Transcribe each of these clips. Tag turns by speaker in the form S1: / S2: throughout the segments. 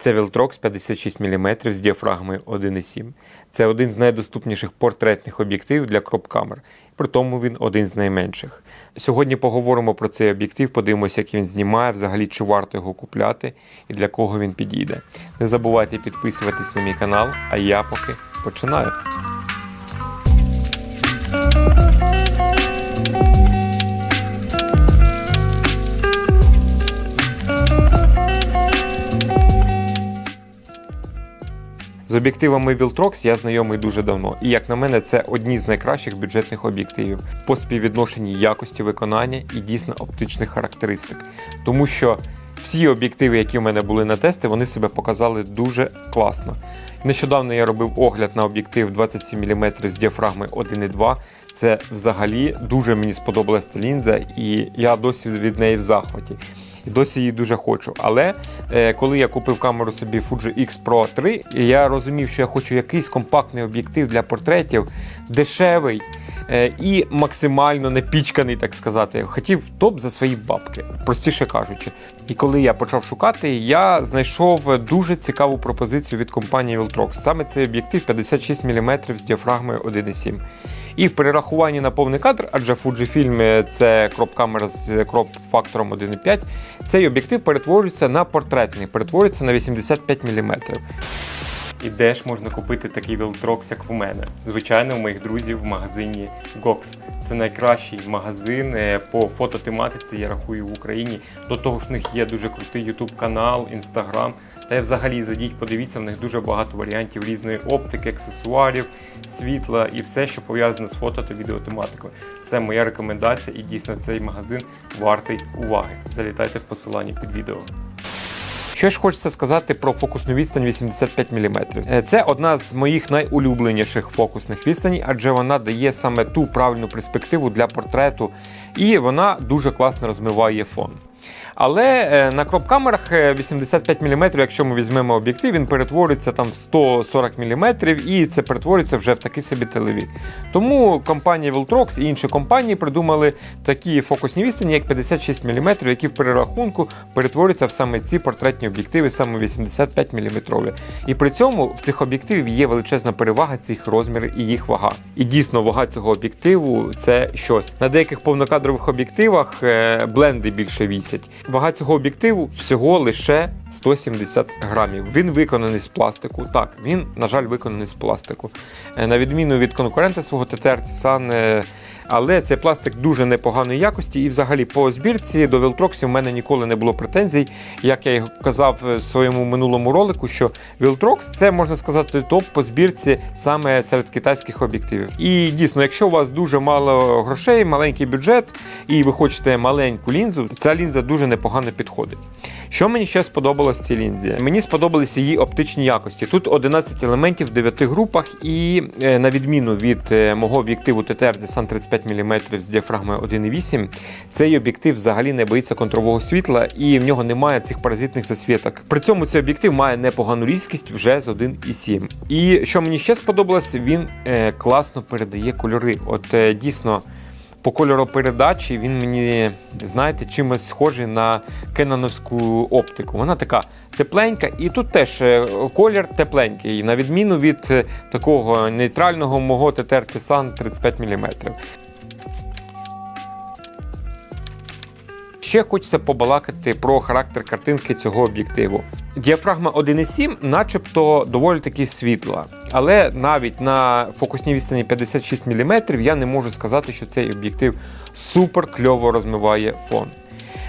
S1: Це Viltrox 56 мм з діафрагмою 1,7. Це один з найдоступніших портретних об'єктивів для кроп-камер, при тому він один з найменших. Сьогодні поговоримо про цей об'єктив, подивимося, як він знімає, взагалі чи варто його купляти і для кого він підійде. Не забувайте підписуватись на мій канал, а я поки починаю. З об'єктивами Viltrox я знайомий дуже давно, і як на мене, це одні з найкращих бюджетних об'єктивів по співвідношенні якості виконання і дійсно оптичних характеристик. Тому що всі об'єктиви, які в мене були на тести, вони себе показали дуже класно. Нещодавно я робив огляд на об'єктив 27 мм з діафрагмою 1,2. Це взагалі дуже мені сподобалась ця лінза, і я досі від неї в захваті. І досі її дуже хочу. Але е, коли я купив камеру собі Fuji X Pro 3, я розумів, що я хочу якийсь компактний об'єктив для портретів, дешевий е, і максимально не пічканий, так сказати. Хотів топ за свої бабки, простіше кажучи. І коли я почав шукати, я знайшов дуже цікаву пропозицію від компанії Viltrox. Саме цей об'єктив 56 мм з діафрагмою 1,7. І в перерахуванні на повний кадр, адже Fujifilm це кроп-камера з кроп-фактором 1,5, цей об'єктив перетворюється на портретний, перетворюється на 85 мм. І де ж можна купити такий Viltrox, як в мене? Звичайно, у моїх друзів в магазині Gox. Це найкращий магазин е, по фототематиці, я рахую в Україні. До того ж, в них є дуже крутий YouTube канал, Instagram. Та й взагалі зайдіть, подивіться, в них дуже багато варіантів різної оптики, аксесуарів, світла і все, що пов'язане з фото та відеотематикою. Це моя рекомендація, і дійсно цей магазин вартий уваги. Залітайте в посиланні під відео. Що ж хочеться сказати про фокусну відстань 85 мм. Е, Це одна з моїх найулюбленіших фокусних відстаней, адже вона дає саме ту правильну перспективу для портрету, і вона дуже класно розмиває фон. Але е, на кроп-камерах е, 85 мм, якщо ми візьмемо об'єктив, він перетворюється там в 140 мм і це перетворюється вже в такий собі телевік. Тому компанія Viltrox і інші компанії придумали такі фокусні відстані, як 56 мм, які в перерахунку перетворюються в саме ці портретні об'єктиви, саме 85 мм. І при цьому в цих об'єктивів є величезна перевага цих розмірів і їх вага. І дійсно вага цього об'єктиву це щось. На деяких повнокадрових об'єктивах е, бленди більше вісять. Вага цього об'єктиву всього лише 170 грамів. Він виконаний з пластику. Так, він, на жаль, виконаний з пластику. Е, На відміну від конкурента свого TTR Tisan, але цей пластик дуже непоганої якості. І взагалі по збірці до Viltrox в мене ніколи не було претензій. Як я казав в своєму минулому ролику, що Viltrox це можна сказати топ по збірці саме серед китайських об'єктивів. І дійсно, якщо у вас дуже мало грошей, маленький бюджет, і ви хочете маленьку лінзу, ця лінза дуже непогано підходить. Що мені ще сподобалось в цій лінзі? Мені сподобалися її оптичні якості. Тут 11 елементів в 9 групах, і е, на відміну від е, мого об'єктиву TTR Desan 35 мм з діафрагмою 1,8, цей об'єктив взагалі не боїться контрового світла і в нього немає цих паразитних засвіток. При цьому цей об'єктив має непогану різкість вже з 1,7. І що мені ще сподобалось, він е, класно передає кольори. От е, дійсно. По кольоропередачі він мені, знаєте, чимось схожий на кеноновську оптику. Вона така тепленька, і тут теж е, колір тепленький, на відміну від такого нейтрального мого TTR Tisan 35 мм. Ще хочеться побалакати про характер картинки цього об'єктиву. Діафрагма 1,7 начебто доволі таки світла, але навіть на фокусній відстані 56 мм я не можу сказати, що цей об'єктив супер кльово розмиває фон.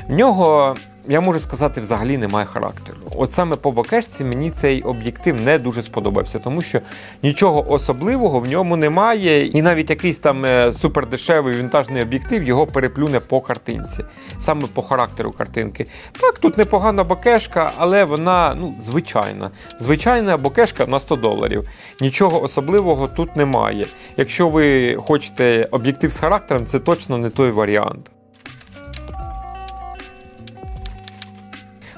S1: В нього, я можу сказати, взагалі немає характеру. От саме по бокешці мені цей об'єктив не дуже сподобався, тому що нічого особливого в ньому немає, і навіть якийсь там е, супердешевий вінтажний об'єктив його переплюне по картинці, саме по характеру картинки. Так, тут непогана бокешка, але вона ну, звичайна. Звичайна бокешка на 100 доларів. Нічого особливого тут немає. Якщо ви хочете об'єктив з характером, це точно не той варіант.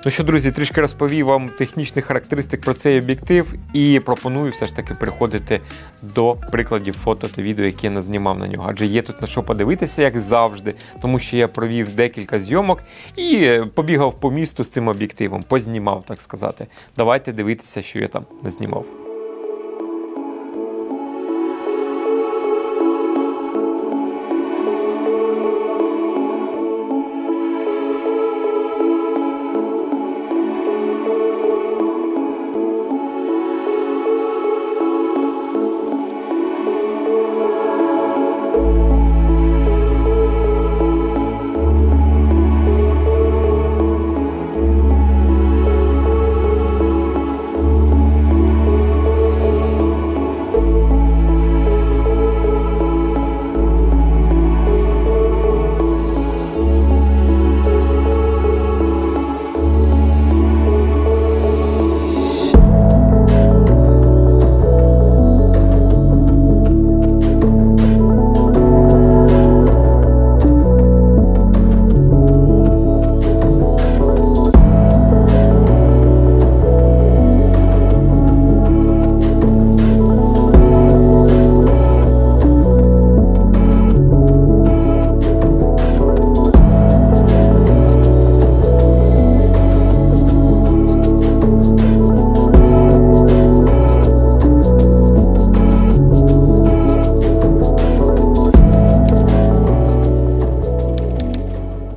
S1: Ну що, друзі, трішки розповів вам технічних характеристик про цей об'єктив і пропоную все ж таки переходити до прикладів фото та відео, які я назнімав на нього. Адже є тут на що подивитися, як завжди, тому що я провів декілька зйомок і побігав по місту з цим об'єктивом, познімав, так сказати. Давайте дивитися, що я там назнімав.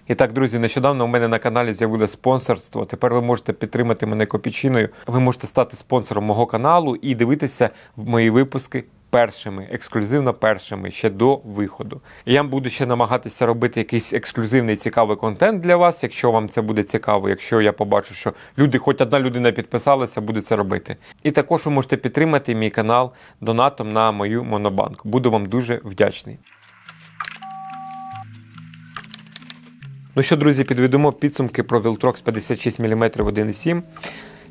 S1: І так, друзі, нещодавно у мене на каналі з'явилось спонсорство. Тепер ви можете підтримати мене копійчиною. Ви можете стати спонсором мого каналу і дивитися мої випуски першими, ексклюзивно першими, ще до виходу. Я буду ще намагатися робити якийсь ексклюзивний цікавий контент для вас, якщо вам це буде цікаво, якщо я побачу, що люди, хоч одна людина підписалася, буде це робити. І також ви можете підтримати мій канал донатом на мою монобанку. Буду вам дуже вдячний. Ну що, друзі, підведемо підсумки про Viltrox 56 мм 1.7.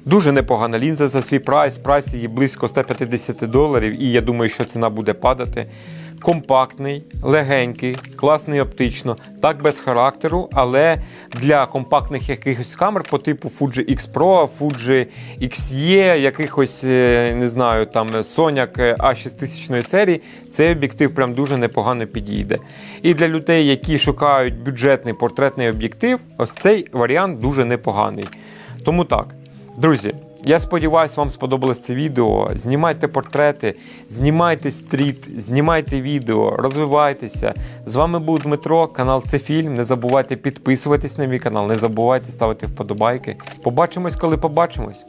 S1: Дуже непогана лінза за свій прайс. Прайс її близько 150 доларів, і я думаю, що ціна буде падати. Компактний, легенький, класний оптично, так без характеру, але для компактних якихось камер по типу Fuji X Pro, Fuji XE, якихось, е, не знаю, там Sonic A6000 серії, цей об'єктив прям дуже непогано підійде. І для людей, які шукають бюджетний портретний об'єктив, ось цей варіант дуже непоганий. Тому так, друзі. Я сподіваюся, вам сподобалось це відео. Знімайте портрети, знімайте стріт, знімайте відео, розвивайтеся. З вами був Дмитро, канал Це Фільм. Не забувайте підписуватись на мій канал, не забувайте ставити вподобайки. Побачимось, коли побачимось.